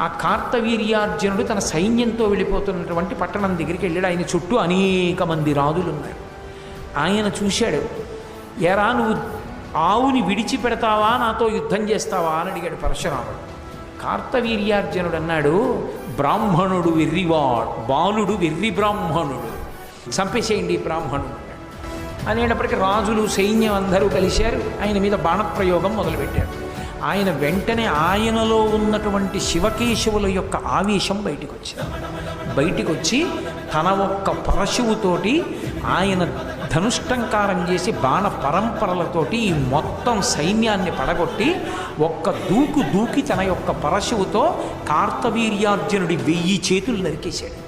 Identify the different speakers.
Speaker 1: ఆ కార్తవీర్యార్జునుడు తన సైన్యంతో వెళ్ళిపోతున్నటువంటి పట్టణం దగ్గరికి వెళ్ళాడు. ఆయన చుట్టూ అనేక మంది రాజులు ఉన్నారు ఆయన చూశాడు ఎరా నువ్వు ఆవుని విడిచిపెడతావా? నాతో యుద్ధం చేస్తావా? అని అడిగాడు పరశురాముడు. కార్తవీర్యార్జునుడు అన్నాడు బ్రాహ్మణుడు వెర్రివాడు బాలుడు వెర్రి బ్రాహ్మణుడు. చంపేసేయండి బ్రాహ్మణుడు అనేటప్పటికీ రాజులు సైన్యం అందరూ కలిశారు. ఆయన మీద బాణప్రయోగం మొదలుపెట్టారు. ఆయన వెంటనే ఆయనలో ఉన్నటువంటి శివకేశవుల యొక్క ఆవేశం బయటికి వచ్చింది బయటికి వచ్చి తన ఒక్క పరశువుతోటి ఆయన ధనుష్టంకారం చేసి బాణ పరంపరలతోటి ఈ మొత్తం సైన్యాన్ని పడగొట్టి ఒక్క దూకు దూకి తన యొక్క పరశువుతో కార్తవీర్యార్జునుడి వెయ్యి చేతులు నరికేశాడు.